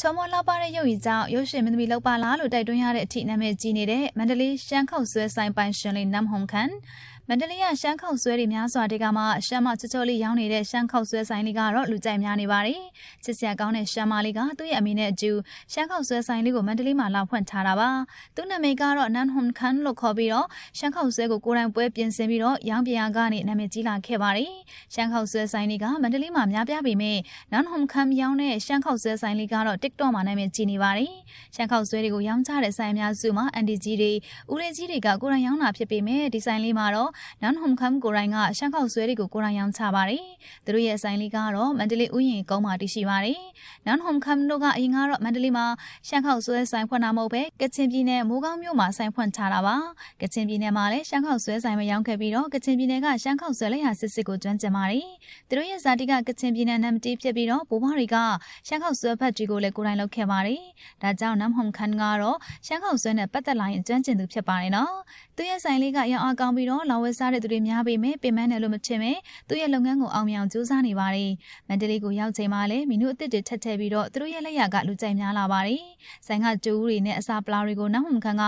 ချောမောလှပတဲ့ရုပ်ရည်ကြောင့်ရုပ်ရှင်မင်းသမီးလောက်ပါလားလို့တိုက်တွန်းရတဲ့အထိနာမည်ကြီးနေတဲ့မန္တလေးရှမ်းခောက်ဆွဲဆိုင်ပိုင်ရှင်လေးနမ်ဟုံခန် မန္တလေးကရှမ်းခောက်ဆွဲတွေများစွာတေကမှရှမ်းမချောချောလေးရောင်းနေတဲ့ရှမ်းခောက်ဆွဲဆိုင်လေးကတော့လူကြိုက်များနေပါတယ်။ချစ်စရာကောင်းတဲ့ရှမ်းမလေးကသူ့ရဲ့အမေနဲ့အတူရှမ်းခောက်ဆွဲဆိုင်လေးကိုမန္တလေးမှာလာဖွင့်ထားတာပါ။သူ့နာမည်ကတော့နမ်ဟုံခန်လို့ခေါ်ပြီးတော့ရှမ်းခောက်ဆွဲကိုကိုယ်တိုင်ပွဲပြင်ဆင်ပြီးတော့ရောင်းပြန်ကနေနာမည်ကြီးလာခဲ့ပါတယ်။ရှမ်းခောက်ဆွဲဆိုင်လေးကမန္တလေးမှာများပြားပေမဲ့နမ်ဟုံခန်ရောင်းတဲ့ရှမ်းခောက်ဆွဲဆိုင်လေးကတော့ TikTok မှာနာမည်ကြီးနေပါတယ်။ရှမ်းခောက်ဆွဲတွေကိုရောင်းချတဲ့ဆိုင်အများစုမှာအန်ဒီကြီးတွေဦးလေးကြီးတွေကကိုယ်တိုင်ရောင်းတာဖြစ်ပေမဲ့ဒီဆိုင်လေးမှာတော့နမ်ဟုံခန်ကိုယ်တိုင်ကရှမ်းခောက်ဆွဲတွေကိုကိုယ်တိုင်ရောင်းချပါတယ်။သူတို့ရဲ့ဆိုင်လေးကတော့မန္တလေးဥယျာဉ်ကုန်းမှာတည်ရှိပါတယ်။နမ်ဟုံခန်တို့ကအရင်ကတော့မန္တလေးမှာရှမ်းခောက်ဆွဲဆိုင်ဖွင့်တာမဟုတ်ပဲကချင်ပြည်နယ်မိုးကောင်းမြို့မှာဆိုင်ဖွင့်ထားတာပါ။ကချင်ပြည်နယ်မှာလည်းရှမ်းခောက်ဆွဲဆိုင်မရောင်းခဲ့ပြီးတော့ကချင်ပြည်နယ်ကရှမ်းခောက်ဆွဲလက်ရစစ်စစ်ကိုကျွမ်းကျင်ပါတယ်။သူတို့ရဲ့ဇာတိကကချင်ပြည်နယ်နမ်တီးဖြစ်ပြီးတော့ဘိုးဘွားတွေကရှမ်းခောက်ဆွဲဖက်တွေကိုလည်းကိုယ်တိုင်လုပ်ခဲ့ပါတယ်။ဒါကြောင့်နမ်ဟုံခန်ကတော့ရှမ်းခောက်ဆွဲနဲ့ပတ်သက်လာရင်ကျွမ်းကျင်သူဖြစ်ပါတယ်နော်။သူရဲ့ဆိုင်လေးကရောင်းအားကောင်းပြီးတော့လောင်ဝဲစားတဲ့သူတွေများပေမဲ့ပင်မနဲ့လို့မထင်ပဲသူ့ရဲ့လုပ်ငန်းကိုအောင်မြင်အောင်ကြိုးစားနေပါတယ်။မန္တလေးကိုရောက်ချိန်မှာလည်းမီနုအစ်စ်တွေထက်ထည့်ပြီးတော့သူတို့ရဲ့လက်ရကလူကြိုက်များလာပါတယ်။ဆိုင်ကကျိုးတွေနဲ့အစာပလာတွေကိုနမ်ဟုံခန်က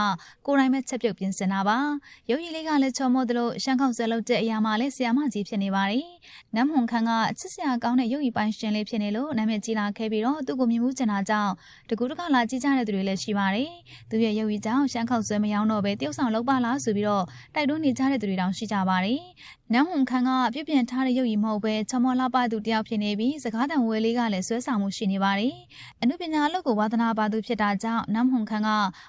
ကိုယ်တိုင်ပဲချက်ပြုတ်ပြင်ဆင်တာပါ။ရုပ်ရည်လေးကလည်းချောမောသလိုရှမ်းခောက်ဆွဲလုပ်တဲ့အရာမှလည်းဆီယာမကြီးဖြစ်နေပါတယ်။နမ်ဟုံခန်ကချစ်စရာကောင်းတဲ့ရုပ်ရည်ပိုင်းရှင်လေးဖြစ်နေလို့နာမည်ကြီးလာခဲ့ပြီးတော့သူ့ကိုမြင်မှုကျင်တာကြောင့်တကူတကလာကြည့်ကြတဲ့သူတွေလည်းရှိပါတယ်။သူရဲ့ရုပ်ရည်ကြောင့်ရှမ်းခောက်ဆွဲမယောင်းတော့ပဲတယောက်ဆောင်လောက်ပါလားဆိုပြီးတော့တိုက်တွန်းနေကြတဲ့သူတွေတောင်ရှိကြပါတယ်။နမ်ဟုံခန်ကပြုပြင်ထားတဲ့ရုပ်ရည်မဟုတ်ပဲချောမောလာပသူတယောက်ဖြစ်နေပြီးစကားတန်ဝဲလေးကလည်းဆွဲဆောင်မှုရှိနေပါတယ်။အနုပညာအလုပ်ကိုဝါသနာပါသူဖြစ်တာကြောင့်နမ်ဟုံခန်က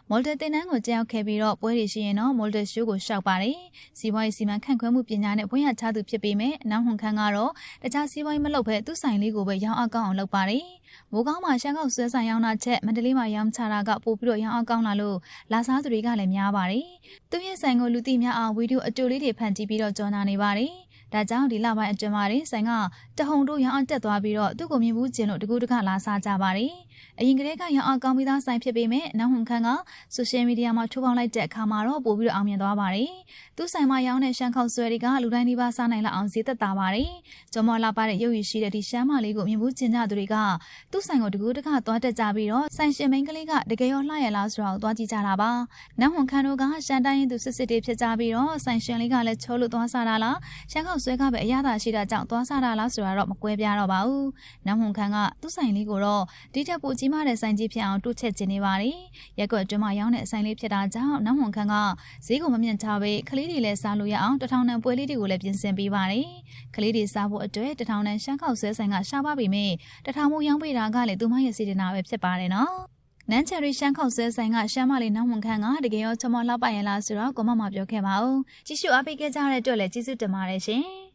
မော်ဒယ်တင်နန်းကိုကြောက်ခဲ့ပြီးတော့ပွဲတွေရှိရင်တော့မော်ဒယ်ရှိုးကိုရှောက်ပါတယ်။စီးပွားရေးစီမံခန့်ခွဲမှုပညာနဲ့ဘွဲ့ရထားသူဖြစ်ပေမဲ့နမ်ဟုံခန်ကတော့တခြားစီးပွားရေးမလုပ်ဘဲသူ့ဆိုင်လေးကိုပဲရောင်းအကောင်းအောင်လုပ်ပါတယ်။မိုးကောင်းမှာရှမ်းကောက်ဆွဲဆိုင်ရောင်းတာချက်မန္တလေးမှာရောင်းချတာကပို့ပြီးတော့ရောင်းအကောင်းလာလို့လာစားသူတွေကလည်းများပါတယ်။သူ့ရဲ့ဆိုင်ကိုလူသိများအောင်ဗီဒီယိုအတူလေးတွေဖန်တီးပြီးတော့ကြော်နာနေပါတယ်။ ဒါကြောင့်ဒီလပိုင်းအတွင်းမှာဆိုင်ကတဟုန်တို့ရောင်းအတက်သွားပြီးတော့သူ့ကိုမြင်ဘူးကျင်လို့တကူတကလာစားကြပါတယ်။အရင်ကတည်းကရောင်းအောင်ကောင်းပြီးသားဆိုင်ဖြစ်ပေမဲ့နောက်ဟွန်ခန်းကဆိုရှယ်မီဒီယာမှာထိုးပေါင်းလိုက်တဲ့အခါမှာတော့ပို့ပြီးတော့အောင်မြင်သွားပါတယ်။သူ့ဆိုင်မှာရောင်းတဲ့ရှမ်းခောက်ဆွဲတွေကလူတိုင်းဒီပါစားနိုင်လောက်အောင်ဈေးသက်သာပါတယ်။ကျော်မော်လာပါတဲ့ရုပ်ရည်ရှိတဲ့ဒီရှမ်းမလေးကိုမြင်ဘူးကျင်ကြသူတွေကသူ့ဆိုင်ကိုတကူတကသွားတက်ကြပြီးတော့ဆိုင်ရှင်မိန်းကလေးကတကယ်ရောလှရလားဆိုတာကိုသွားကြည့်ကြတာပါ။နောက်ဟွန်ခန်းတို့ကရှမ်းတိုင်းရင်သူစစ်စစ်တွေဖြစ်ကြပြီးတော့ဆိုင်ရှင်လေးကလည်းချိုးလို့သွားစားတာလားရှမ်းခောက်ဆွဲကပဲအရသာရှိတာကြောင့်သွားစားတာလားဆိုတာတော့မကွဲပြားတော့ပါဘူး။နောက်ဟွန်ခန်းကသူ့ဆိုင်လေးကိုတော့ဒီထက်ပိုကြီးမားတဲ့ဆိုင်ကြီးဖြစ်အောင်တိုးချက်ခြင်းနေပါတယ်။ရက်ကွက်အတွင်းမှာရောင်းတဲ့အဆိုင်လေးဖြစ်တာကြောင့်နောက်ဝန်ခန်းကဈေးကိုမမြင့်ထားပဲကလေးတွေလည်းစားလို့ရအောင်တထောင်တန်ပွဲလေးတွေကိုလည်းပြင်ဆင်ပေးပါတယ်။ကလေးတွေစားဖို့အတွက်တထောင်တန်ရှမ်းခောက်ဆွဲဆိုင်ကရှားပါပေမဲ့တထောင်မို့ရောင်းပေးတာကလည်းသူမရဲ့စေတနာပဲဖြစ်ပါတယ်နော်။ နန်းချယ်ရီရှမ်းခောက်ဆွဲဆိုင်ကရှမ်းမလေးနောက်ဝန်ခန်းကတကယ်ရောချမောလှပရလားဆိုတော့ကိုမမပြောခဲ့ပါဦးကြည့်ရှုအားပေးခဲ့ကြတဲ့အတွက်လည်းကျေးဇူးတင်ပါတယ်ရှင်။